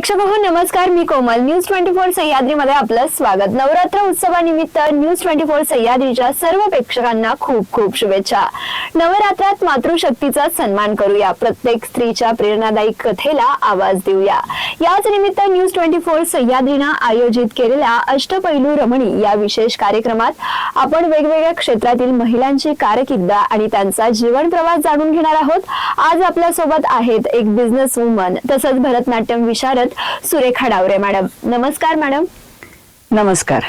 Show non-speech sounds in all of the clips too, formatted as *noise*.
प्रेक्षक हो नमस्कार. मी कोमल. न्यूज ट्वेंटी फोर सह्याद्रीमध्ये आपलं स्वागत. नवरात्र उत्सवानिमित्त न्यूज ट्वेंटी फोर सह्याद्रीच्या सर्व प्रेक्षकांना खूप खूप शुभेच्छा. नवरात्रात मातृशक्तीचा सन्मान करूया. प्रत्येक स्त्रीच्या प्रेरणादायी कथेला आवाज देऊया. याच निमित्त न्यूज ट्वेंटी फोर सह्याद्रीनं आयोजित केलेल्या अष्टपैलू रमणी या विशेष कार्यक्रमात आपण वेगवेगळ्या क्षेत्रातील महिलांची कारकिर्द आणि त्यांचा जीवन प्रवास जाणून घेणार आहोत. आज आपल्यासोबत आहेत एक बिझनेस वुमन तसंच भरतनाट्यम विशारद सुरेखा डावरे मॅडम. नमस्कार मॅडम. नमस्कार.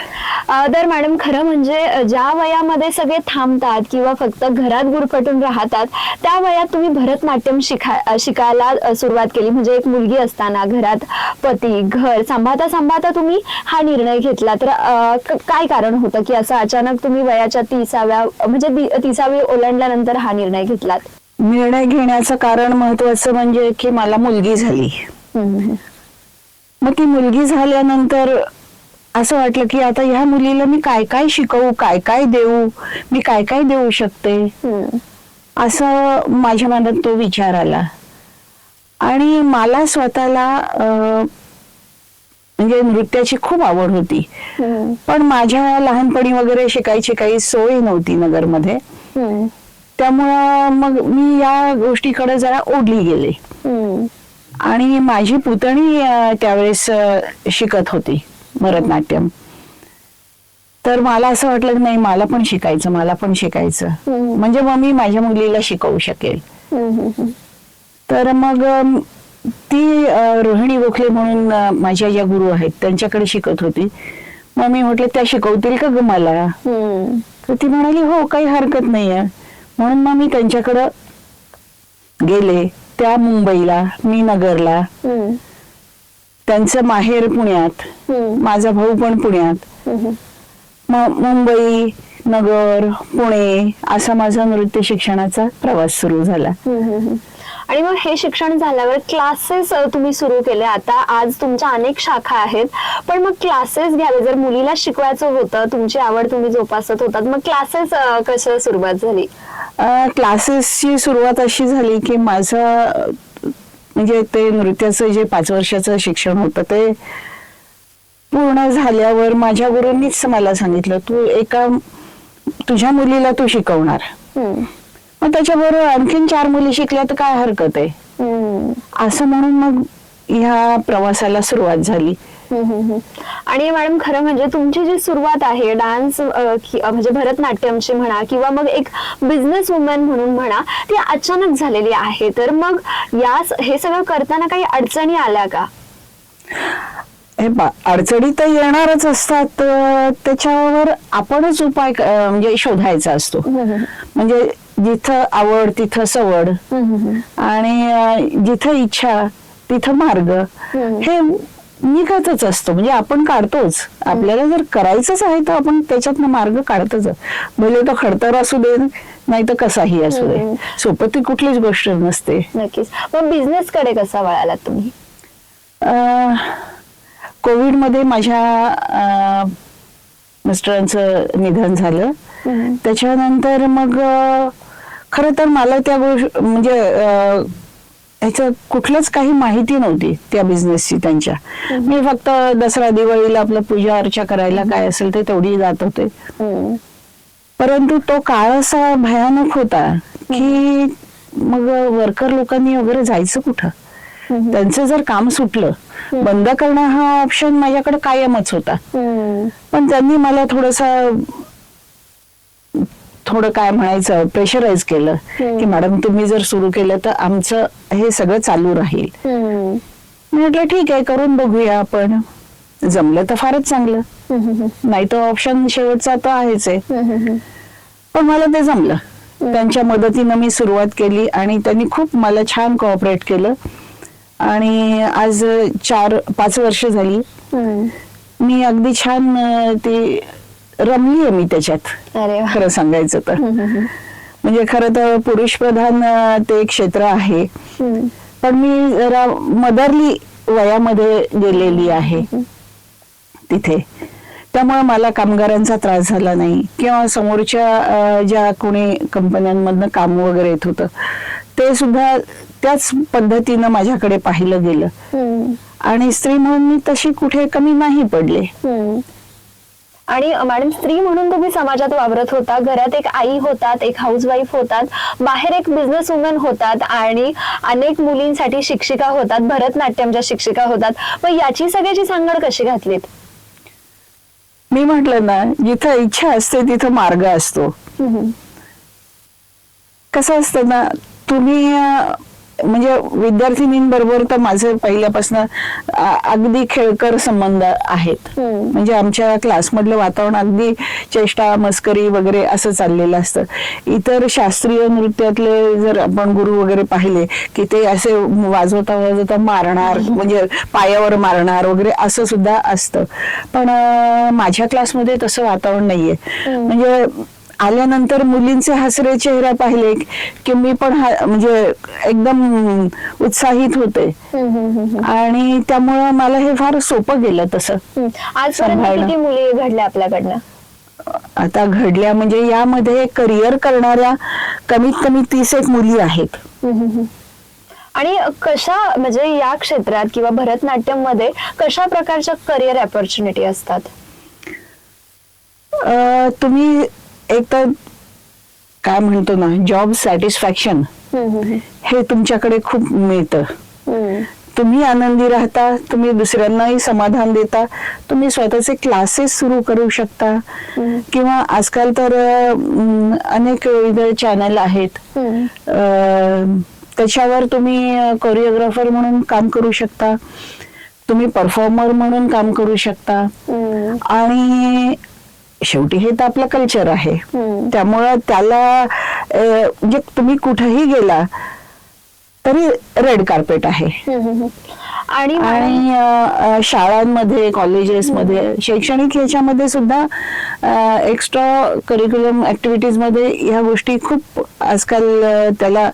तर मॅडम खरं म्हणजे ज्या वयामध्ये सगळे थांबतात किंवा फक्त घरात गुरफटून राहतात त्या वयात तुम्ही भरतनाट्यम शिका शिकायला सुरुवात केली. म्हणजे एक मुलगी असताना घरात पती घर सांभाळता सांभाळता तुम्ही हा निर्णय घेतला. तर काय कारण होतं की असं अचानक तुम्ही वयाच्या तिसाव्या म्हणजे तिसावी ओलांडल्यानंतर हा निर्णय घेतलात? निर्णय घेण्याचं कारण महत्वाचं म्हणजे की मला मुलगी झाली. मग ती मुलगी झाल्यानंतर असं वाटलं की आता ह्या मुलीला मी काय काय शिकवू काय काय देऊ मी काय काय देऊ शकते. असं माझ्या मनात तो विचार आला आणि मला स्वतःला म्हणजे नृत्याची खूप आवड होती. पण माझ्या लहानपणी वगैरे शिकायची काही सोय नव्हती नगरमध्ये. त्यामुळं मग मी या गोष्टीकडे जरा ओढली गेले. आणि माझी पुतणी त्यावेळेस शिकत होती भरतनाट्यम. तर मला असं वाटलं की नाही मला पण शिकायचं मला पण शिकायचं. म्हणजे मग मी माझ्या मुलीला शिकवू शकेल. तर मग ती रोहिणी गोखले म्हणून माझ्या ज्या गुरु आहेत त्यांच्याकडे शिकत होती. मग मी म्हटलं त्या शिकवतील का ग मला. तर ती म्हणाली हो काही हरकत नाहीये. म्हणून मग मी त्यांच्याकडं गेले. त्या मुंबईला मी नगरला. त्यांचं माहेर पुण्यात. माझा भाऊ पण पुण्यात मुंबई नगर पुणे असा माझा नृत्य शिक्षणाचा प्रवास सुरू झाला. आणि मग हे शिक्षण झाल्यावर क्लासेस तुम्ही सुरू केले. आता आज तुमच्या अनेक शाखा आहेत. पण मग क्लासेस घ्यावे. जर मुलीला शिकवायचं होतं तुमची आवड तुम्ही जोपासत होतात मग क्लासेस कसं सुरुवात झाली? क्लासेसची सुरुवात अशी झाली की माझं म्हणजे ते नृत्याचं जे पाच वर्षाचं शिक्षण होतं ते पूर्ण झाल्यावर माझ्या गुरूंनीच मला सांगितलं तू एका तुझ्या मुलीला तू शिकवणार. मग त्याच्याबरोबर आणखीन चार मुली शिकल्या तर काय हरकत आहे? असं म्हणून मग ह्या प्रवासाला सुरुवात झाली. आणि मॅडम खरं म्हणजे तुमची जी सुरुवात आहे डान्स म्हणजे भरतनाट्यमची म्हणा किंवा मग एक बिझनेस वुमन म्हणून म्हणा ती अचानक झालेली आहे. तर मग या हे सगळं करताना काही अडचणी आल्या का? हे अडचणी तर येणारच असतात त्याच्यावर आपणच उपाय म्हणजे शोधायचा असतो. म्हणजे जिथं आवड तिथं सवड. आणि जिथं इच्छा तिथं मार्ग. हे निघतच असतो. म्हणजे आपण काढतोच. आपल्याला जर करायचंच आहे तर आपण त्याच्यातनं मार्ग काढतच भले तो खडतर असू दे नाही तर कसाही असू दे. सोपं ती कुठलीच गोष्ट नसते. नक्कीच. मग बिझनेस कडे कसा वळालात तुम्ही? अं, कोविडमध्ये माझ्या मिस्टरांचं निधन झालं. त्याच्यानंतर मग खरं तर मला त्या गोष्ट म्हणजे ह्याचं कुठलंच काही माहिती नव्हती त्या बिझनेसची त्यांच्या. मी फक्त दसरा दिवाळीला आपलं पूजा अर्चा करायला काय असेल ते तेवढी जात होते. परंतु तो काळ असा भयानक होता की मग वर्कर लोकांनी वगैरे जायचं कुठं. त्यांचं जर काम सुटलं बंद करणं हा ऑप्शन माझ्याकडे कायमच होता. पण त्यांनी मला थोडस थोडं काय म्हणायचं प्रेशराईज केलं. की मॅडम तुम्ही जर सुरू केलं तर आमचं हे सगळं चालू राहील म्हटलं ठीक आहे करून बघूया आपण जमलं तर फारच चांगलं. नाही तर ऑप्शन शेवटचा तर आहेच आहे. पण मला ते जमलं त्यांच्या मदतीनं मी सुरुवात केली आणि त्यांनी खूप मला छान कोऑपरेट केलं आणि आज चार पाच वर्ष झाली. मी अगदी छान ती रमली आहे मी त्याच्यात. अरे वा. खरं सांगायचं तर. हम्म, हम्म, म्हणजे खरं तर पुरुष प्रधान ते एक क्षेत्र आहे. हम्म. पण मी जरा मदरली वयामध्ये गेलेली आहे. तिथे. त्यामुळे मला कामगारांचा त्रास झाला नाही. किंवा समोरच्या अं, ज्या कोणी कंपन्यांमधनं काम वगैरे येत होतं ते सुद्धा त्याच पद्धतीनं माझ्याकडे पाहिलं गेलं. हम्म. आणि स्त्री म्हणून मी तशी कुठे कमी नाही पडले. हम्म. आणि मॅडम स्त्री म्हणून तुम्ही समाजात वावरत होता घरात एक आई होतात एक हाऊसवाईफ होतात बाहेर एक बिझनेस वुमन होतात आणि अनेक मुलींसाठी शिक्षिका होतात भरतनाट्यमच्या शिक्षिका होतात. मग याची सगळ्याची सांगड कशी घातलीत? मी म्हटलं ना जिथं इच्छा असते तिथं मार्ग असतो. कसं असतं ना तुम्ही म्हणजे विद्यार्थिनींबरोबर तर माझे पहिल्यापासून अगदी खेळकर संबंध आहेत. हम्म. म्हणजे आमच्या क्लासमधलं वातावरण अगदी चेष्टा मस्करी वगैरे असं चाललेलं असतं. इतर शास्त्रीय नृत्यातले जर आपण गुरु वगैरे पाहिले की ते असे वाजवता वाजवता मारणार म्हणजे पायावर मारणार वगैरे असं सुद्धा असतं. पण माझ्या क्लासमध्ये तसं वातावरण नाहीये. म्हणजे आल्यानंतर मुलींचे हसरे चेहरा पाहिले की मी पण म्हणजे एकदम उत्साहित होते आणि त्यामुळं मला हे फार सोपं गेलं तसं. आजपर्यंत सांभाळणं. किती मुली घडल्या आपल्याकडनं आता घडल्या म्हणजे यामध्ये करिअर करणाऱ्या कमीत कमी तीस एक मुली आहेत. आणि कशा म्हणजे या क्षेत्रात किंवा भरतनाट्यममध्ये कशा प्रकारच्या करिअर ऑपॉर्च्युनिटी असतात तुम्ही एक तर काय म्हणतो ना जॉब सॅटिस्फॅक्शन हे तुमच्याकडे खूप मिळतं. तुम्ही आनंदी राहता तुम्ही दुसऱ्यांनाही समाधान देता तुम्ही स्वतःचे क्लासेस सुरू करू शकता. किंवा आजकाल तर अनेक विविध चॅनल आहेत. त्याच्यावर तुम्ही कोरिओग्राफर म्हणून काम करू शकता. तुम्ही परफॉर्मर म्हणून काम करू शकता. आणि शेवटी हे तर आपलं कल्चर आहे. त्यामुळं त्याला म्हणजे तुम्ही कुठेही गेला तरी रेड कार्पेट आहे. आणि अ, शाळांमध्ये कॉलेजेसमध्ये शैक्षणिक ह्याच्यामध्ये सुद्धा एक्स्ट्रा करिक्युलम ऍक्टिव्हिटीजमध्ये ह्या गोष्टी खूप आजकाल अ, त्याला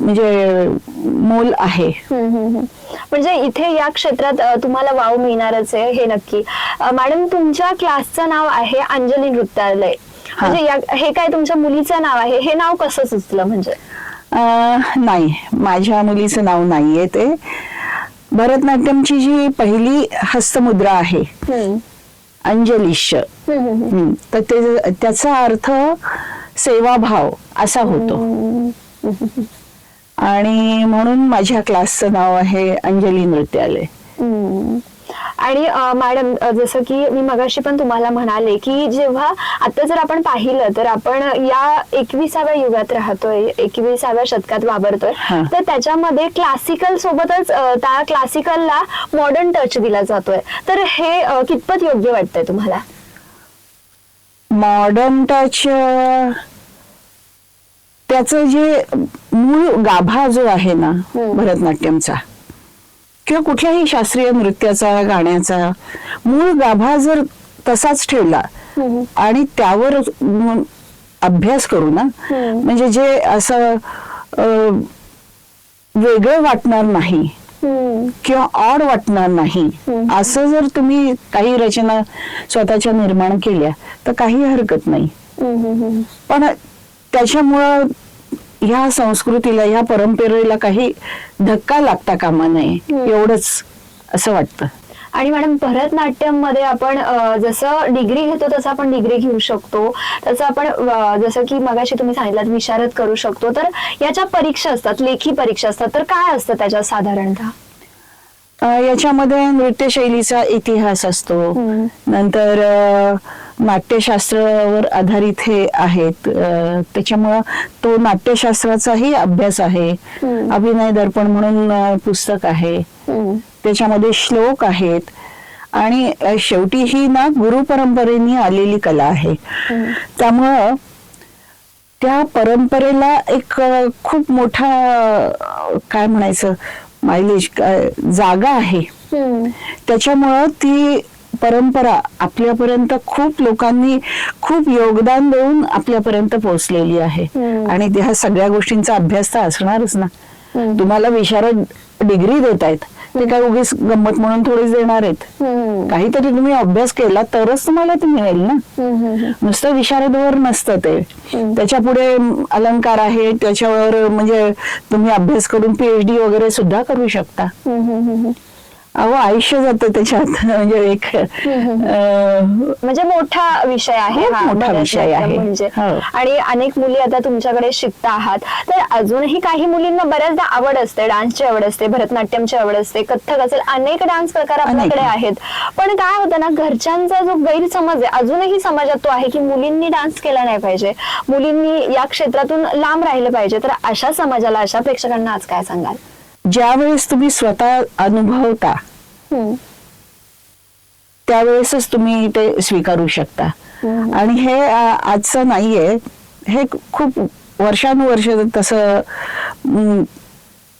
म्हणजे मोल आहे. हम्म, हम्म, हम्म. म्हणजे इथे या क्षेत्रात अ, तुम्हाला वाव मिळणारच आहे हे नक्की. अ, मॅडम तुमच्या क्लासचं नाव आहे अंजली नृत्यालय. हा. म्हणजे या- हे काय तुमच्या मुलीचं नाव आहे? हे नाव कसं सुचलं म्हणजे? अ, नाही. माझ्या मुलीचं नाव नाहीये ते. भरतनाट्यमची जी पहिली हस्तमुद्रा आहे. अंजलिश तर ते त्याचा अर्थ सेवाभाव असा होतो आणि म्हणून माझ्या क्लासचं नाव आहे अंजली नृत्यालय. आणि मॅडम जसं की मी मगाशी पण तुम्हाला म्हणाले की जेव्हा आता जर आपण पाहिलं तर आपण या एकविसाव्या युगात राहतोय एकविसाव्या शतकात वावरतोय. तर त्याच्यामध्ये क्लासिकल सोबतच त्या क्लासिकलला मॉडर्न टच दिला जातोय तर हे कितपत योग्य वाटतंय तुम्हाला मॉडर्न टच त्याचं जे मूळ गाभा जो आहे ना. भरतनाट्यमचा किंवा कुठल्याही शास्त्रीय नृत्याचा गाण्याचा मूळ गाभा जर तसाच ठेवला हम्म. आणि त्यावर अभ्यास करू ना हम्म. म्हणजे जे असं वेगळं वाटणार नाही हम्म. किंवा ऑड वाटणार नाही. असं जर तुम्ही काही रचना स्वतःच्या निर्माण केल्या तर काही हरकत नाही. पण त्याच्यामुळं ह्या संस्कृतीला ह्या परंपरेला काही धक्का लागता कामा नये. एवढंच असं वाटतं. आणि मॅडम भरतनाट्यममध्ये आपण जसं डिग्री घेतो तसं आपण डिग्री घेऊ शकतो. तसं आपण जसं की मगाशी तुम्ही सांगितलं विशारद करू शकतो. तर याच्या परीक्षा असतात लेखी परीक्षा असतात. तर काय असतं त्याच्यात साधारणतः? याच्यामध्ये नृत्यशैलीचा इतिहास असतो. नंतर नाट्यशास्त्रावर आधारित हे आहेत. त्याच्यामुळं तो नाट्यशास्त्राचाही अभ्यास आहे. अभिनय दर्पण म्हणून पुस्तक आहे. त्याच्यामध्ये श्लोक आहेत. आणि शेवटी ही ना गुरु परंपरेने आलेली कला आहे. त्यामुळं त्या परंपरेला एक खूप मोठा काय म्हणायचं मायलेज जागा आहे. त्याच्यामुळं ती परंपरा आपल्यापर्यंत खूप लोकांनी खूप योगदान देऊन आपल्यापर्यंत पोहोचलेली आहे. आणि ह्या सगळ्या गोष्टींचा अभ्यास तर असणारच ना. तुम्हाला विशारद डिग्री देत आहेत ते काय उगीच गंमत म्हणून थोडीच देणार आहेत. काहीतरी तुम्ही अभ्यास केला तरच तुम्हाला ते मिळेल ना नुसतं विशारदवर नसतं ते. त्याच्या पुढे अलंकार आहे त्याच्यावर म्हणजे तुम्ही अभ्यास करून पीएचडी वगैरे सुद्धा करू शकता. अहो आयुष्य जातं त्याच्यात. *laughs* म्हणजे एक म्हणजे मोठा विषय आहे हा मोठा विषय आहे. म्हणजे. हो. आणि अनेक मुली आता तुमच्याकडे शिकता आहात. तर अजूनही काही मुलींना बऱ्याचदा आवड असते डान्सची आवड असते भरतनाट्यमची आवड असते कथ्थक असेल अनेक डान्स प्रकार आपल्याकडे. आहेत. पण काय होतं ना घरच्यांचा जो गैरसमज आहे अजूनही समाजात तो आहे की मुलींनी डान्स केला नाही पाहिजे. मुलींनी या क्षेत्रातून लांब राहिलं पाहिजे. तर अशा समाजाला अशा प्रेक्षकांना आज काय सांगाल? ज्या वेळेस तुम्ही स्वतः अनुभवता हम्म. त्यावेळेसच तुम्ही ते स्वीकारू शकता. हम्म. आणि हे आजचं नाहीये. हे खूप वर्षानुवर्ष तसं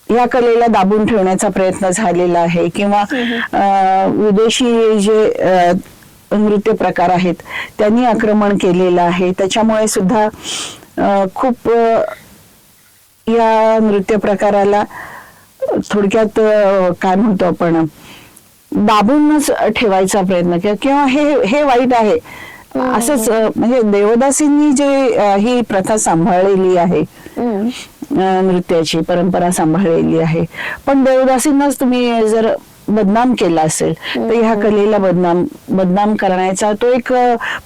या कलेला दाबून ठेवण्याचा प्रयत्न झालेला आहे. किंवा अं, विदेशी जे नृत्य प्रकार आहेत त्यांनी आक्रमण केलेलं आहे. त्याच्यामुळे सुद्धा खूप या नृत्य प्रकाराला थोडक्यात काय म्हणतो आपण दाबूनच ठेवायचा प्रयत्न केला किंवा हे हे वाईट आहे. असंच अं, म्हणजे देवदासींनी जे ही प्रथा सांभाळलेली आहे नृत्याची परंपरा सांभाळलेली आहे. पण देवदासींनाच तुम्ही जर बदनाम केला असेल तर ह्या कलेला बदनाम बदनाम करण्याचा तो एक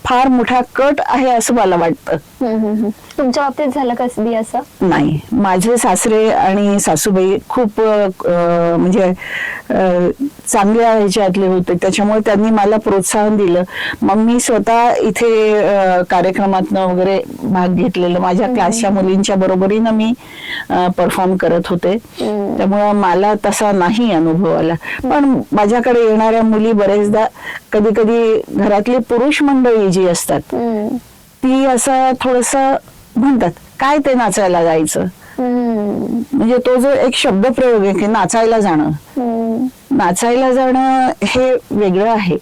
फार मोठा कट आहे असं मला वाटतं. तुमच्या बाबतीत झालं कसबी असं? नाही. माझे सासरे आणि सासूबाई खूप म्हणजे चांगल्या ह्याच्यातले होते. त्याच्यामुळे त्यांनी मला प्रोत्साहन दिलं. मग मी स्वतः इथे अ, कार्यक्रमातनं वगैरे भाग घेतलेलं. माझ्या क्लासच्या मुलींच्या बरोबरीनं मी परफॉर्म करत होते. त्यामुळं मला तसा नाही अनुभव आला. पण माझ्याकडे येणाऱ्या मुली बरेचदा कधी कधी घरातली पुरुष मंडळी जी असतात. ती असं थोडस म्हणतात काय ते नाचायला जायचं. म्हणजे तो जो एक शब्द प्रयोग आहे की नाचायला जाणं. नाचायला जाणं हे वेगळं आहे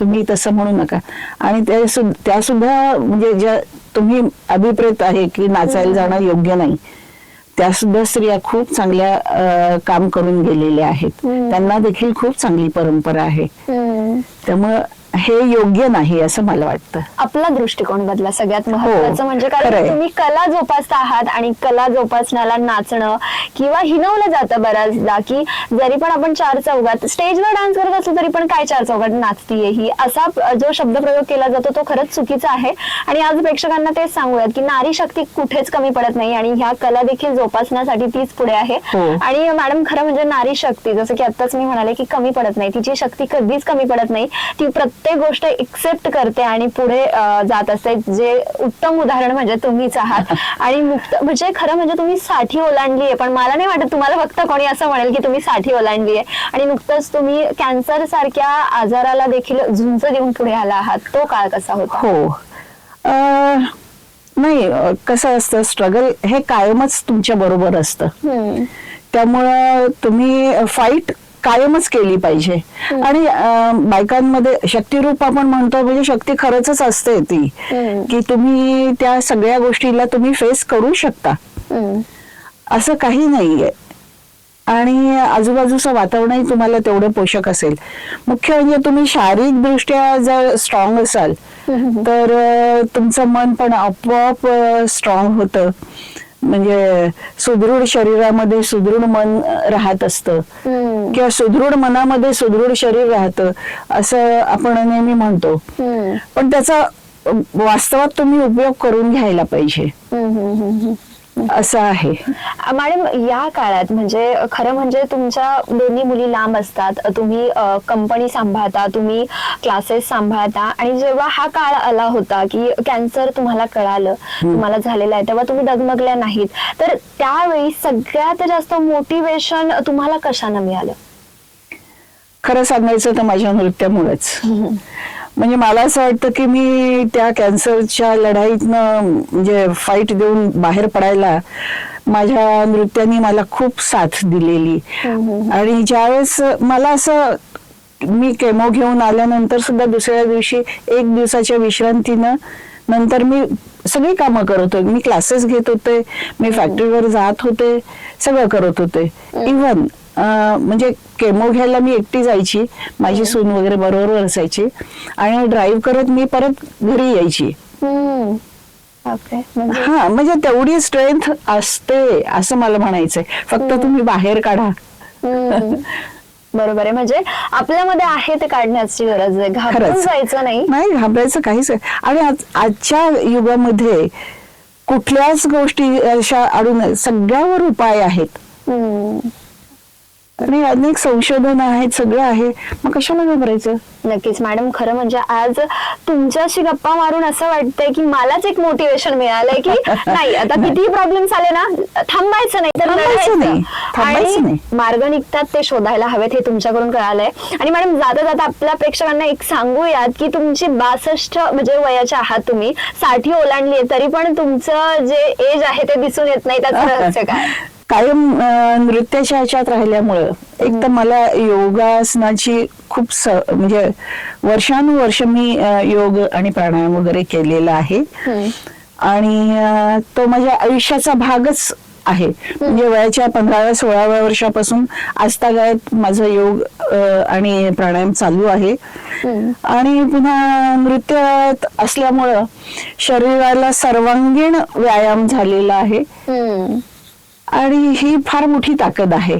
तुम्ही तसं म्हणू नका आणि ते सुद्धा त्या सुद्धा म्हणजे ज्या तुम्ही अभिप्रेत आहे की नाचायला जाणं योग्य नाही त्या सुद्धा स्त्रिया खूप चांगल्या काम करून गेलेल्या आहेत. त्यांना देखील खूप चांगली परंपरा आहे. त्यामुळं हे योग्य नाही असं मला वाटतं आपला दृष्टिकोन बदला सगळ्यात महत्वाचं म्हणजे कारण खरंय. तुम्ही कला जोपासता आहात आणि कला जोपासण्याला नाचणं किंवा हिनवलं जातं बऱ्याचदा की जरी पण आपण चार चौघात स्टेजवर डान्स करत असलो तरी पण काय चार चौघात नाचतीये ही असा जो शब्दप्रयोग केला जातो तो खरंच चुकीचा आहे आणि आज प्रेक्षकांना तेच सांगूयात की नारी शक्ती कुठेच कमी पडत नाही आणि ह्या कला देखील जोपासण्यासाठी तीच पुढे आहे हो. आणि मॅडम खरं म्हणजे नारी शक्ती जसं की आताच मी म्हणाले की कमी पडत नाही तिची शक्ती कधीच कमी पडत नाही ती प्रत्येक गोष्ट एक्सेप्ट करते आणि पुढे जात असते. जे उत्तम उदाहरण म्हणजे तुम्हीच आहात. *laughs* आणि मुक्त म्हणजे खरं म्हणजे तुम्ही साठी ओलांडली आहे पण मला नाही वाटत तुम्हाला फक्त कोणी असं म्हणेल की तुम्ही साठी ओलांडली आहे आणि नुकतंच तुम्ही कॅन्सर सारख्या आजाराला देखील झुंज देऊन पुढे आला आहात. तो काळ कसा होता? हो. नाही कसं असतं स्ट्रगल हे कायमच तुमच्या बरोबर असतं. त्यामुळं तुम्ही फाईट कायमच केली पाहिजे. आणि बायकांमध्ये शक्तिरूप आपण म्हणतो म्हणजे शक्ती खरंच असते ती. की तुम्ही त्या सगळ्या गोष्टीला तुम्ही फेस करू शकता. असं काही नाहीये. आणि आजूबाजूचं वातावरणही तुम्हाला तेवढं पोषक असेल. मुख्य म्हणजे तुम्ही शारीरिक दृष्ट्या जर स्ट्रॉंग असाल तर तुमचं मन पण आपोआप स्ट्रॉंग होतं. म्हणजे सुदृढ शरीरामध्ये सुदृढ मन राहत असतं. किंवा सुदृढ मनामध्ये सुदृढ शरीर राहतं असं आपण नेहमी म्हणतो. पण त्याचा वास्तवात तुम्ही उपयोग करून घ्यायला पाहिजे. असं आहे. मॅडम या काळात म्हणजे खरं म्हणजे तुमच्या दोन्ही मुली लांब असतात. तुम्ही कंपनी सांभाळता तुम्ही क्लासेस सांभाळता आणि जेव्हा हा काळ आला होता की कॅन्सर तुम्हाला कळालं तुम्हाला झालेलं आहे तेव्हा तुम्ही डगमगल्या नाहीत. तर त्यावेळी सगळ्यात जास्त मोटिवेशन तुम्हाला कशानं मिळालं? खरं सांगायचं तर माझ्या नृत्यामुळेच. म्हणजे मला असं वाटतं की मी त्या कॅन्सरच्या लढाईतनं म्हणजे फाईट देऊन बाहेर पडायला माझ्या नृत्याने मला खूप साथ दिलेली. आणि ज्यावेळेस मला असं मी केमो घेऊन आल्यानंतर सुद्धा दुसऱ्या दिवशी एक दिवसाच्या विश्रांतीनं नंतर मी सगळी कामं करत होते. मी क्लासेस घेत होते मी फॅक्टरीवर जात होते सगळं करत होते. इव्हन म्हणजे केमो घ्यायला मी एकटी जायची माझी सून वगैरे बरोबर असायची. आणि ड्राईव्ह करत मी परत घरी यायची. म्हणजे हा म्हणजे तेवढी स्ट्रेंथ असते असं मला म्हणायचंय. फक्त तुम्ही बाहेर काढा. बरोबर आहे. म्हणजे आपल्यामध्ये आहे ते काढण्याची गरज आहे घाबरून खरंच. जायचं नाही. नाही घाबरायचं काहीच. आणि आज आजच्या युगामध्ये कुठल्याच गोष्टी अशा अडून सगळ्यावर उपाय आहेत. आणि अनेक संशोधन आहेत सगळं आहे. मग कशाला घाबरायचं नक्कीच मॅडम. खरं म्हणजे आज तुमच्याशी गप्पा मारून असं वाटतंय की मलाच एक मोटिवेशन मिळालंय की *laughs* नाही आता किती प्रॉब्लेम्स आले ना थांबायचं नाही तर थांबायचं लढायचं. नाही. थांबायचं आणि नाही. मार्ग निघतात ते शोधायला हवेत हे तुमच्याकडून कळालंय. आणि मॅडम जाता जाता आपल्या प्रेक्षकांना एक सांगूयात की तुमची बासष्ट म्हणजे वयाचे आहात तुम्ही. साठी ओलांडली तरी पण तुमचं जे एज आहे ते दिसून येत नाही त्याचं रहस्य काय? *laughs* कायम नृत्याच्या ह्याच्यात राहिल्यामुळं एक तर मला योगासनाची खूप स म्हणजे वर्षानुवर्ष मी योग आणि प्राणायाम वगैरे केलेला आहे. आणि तो माझ्या आयुष्याचा भागच आहे. म्हणजे वयाच्या पंधराव्या सोळाव्या वर्षापासून आजतागायत माझं योग आणि प्राणायाम चालू आहे. आणि पुन्हा नृत्यात असल्यामुळं शरीराला सर्वांगीण व्यायाम झालेला आहे. आणि ही फार मोठी ताकद आहे.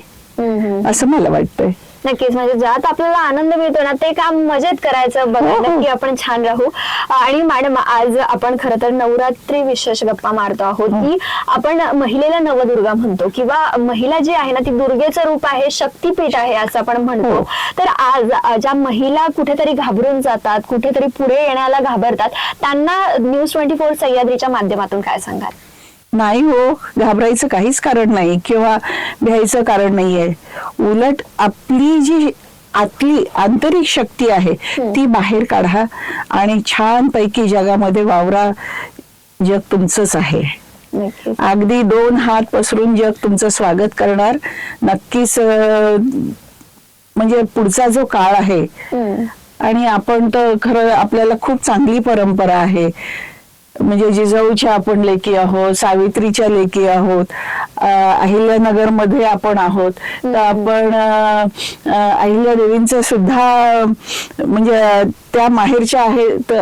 असं मला वाटतंय नक्कीच म्हणजे ज्यात आपल्याला आनंद मिळतो ना ते काम मजेत करायचं बघा हो, हो. नक्की आपण छान राहू आणि मॅडम आज आपण खरं तर नवरात्री विशेष गप्पा मारतो आहोत की आपण महिलेला नवदुर्गा म्हणतो किंवा महिला जी आहे ना ती दुर्गेचं रूप आहे शक्तीपीठ आहे असं आपण म्हणतो हो. तर आज ज्या महिला कुठेतरी घाबरून जातात कुठेतरी पुढे येण्याला घाबरतात त्यांना न्यूज ट्वेंटी फोर सह्याद्रीच्या माध्यमातून काय सांगाल नाही हो घाबरायचं काहीच कारण नाही किंवा भ्यायचं कारण नाहीये. उलट आपली जी आतली आंतरिक शक्ती आहे ती बाहेर काढा आणि छान पैकी जगामध्ये वावरा जग तुमचंच आहे. अगदी दोन हात पसरून जग तुमचं स्वागत करणार. नक्कीच म्हणजे पुढचा जो काळ आहे. आणि आपण तर खरं आपल्याला खूप चांगली परंपरा आहे. म्हणजे जिजाऊच्या आपण लेकी आहोत सावित्रीच्या लेकी आहोत अहिल्यानगरमध्ये आपण आहोत. तर आपण अं, अं, अहिल्यादेवींचं सुद्धा म्हणजे त्या माहेरच्या आहेत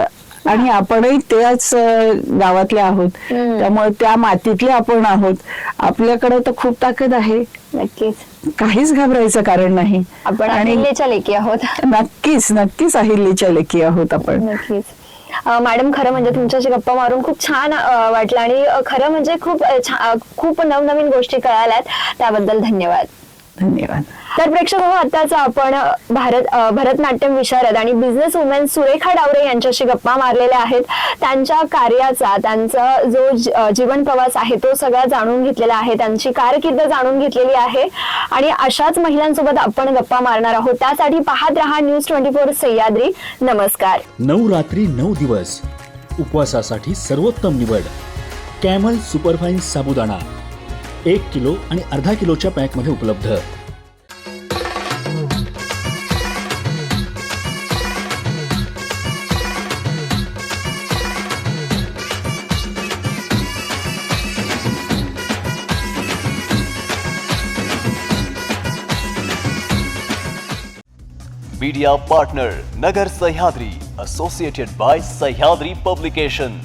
आणि आपणही त्याच अं, गावातल्या आहोत. त्यामुळे त्या मातीतले आपण आहोत. आपल्याकडे तर खूप ताकद आहे. नक्कीच. काहीच घाबरायचं कारण नाही. आपण अहिल्याच्या लेकी आहोत. नक्कीच नक्कीच अहिल्याच्या लेखी आहोत आपण. नक्कीच. मॅडम खरं म्हणजे तुमच्याशी गप्पा मारून खूप छान वाटलं आणि खरं म्हणजे खूप खूप नवनवीन गोष्टी कळाल्यात. त्याबद्दल धन्यवाद. धन्यवाद. तर प्रेक्षक हो आताच आपण भारत भरतनाट्यम विशारद आणि बिझनेस वुमेन सुरेखा डावरे यांच्याशी गप्पा मारलेल्या आहेत. त्यांच्या कार्याचा त्यांचा जो जीवन प्रवास आहे तो सगळा जाणून घेतलेला आहे. त्यांची कारकीर्द जाणून घेतलेली आहे. आणि अशाच महिलांसोबत आपण गप्पा मारणार आहोत. त्यासाठी पाहत रहा न्यूज ट्वेंटी फोर सह्याद्री. नमस्कार. नऊ रात्री नऊ दिवस. उपवासासाठी सर्वोत्तम निवड. कॅमल सुपरफाईन साबुदाणा. एक किलो आणि अर्धा किलोच्या पॅकमध्ये उपलब्ध. media partner Nagar Sahyadri, associated by Sahyadri Publication.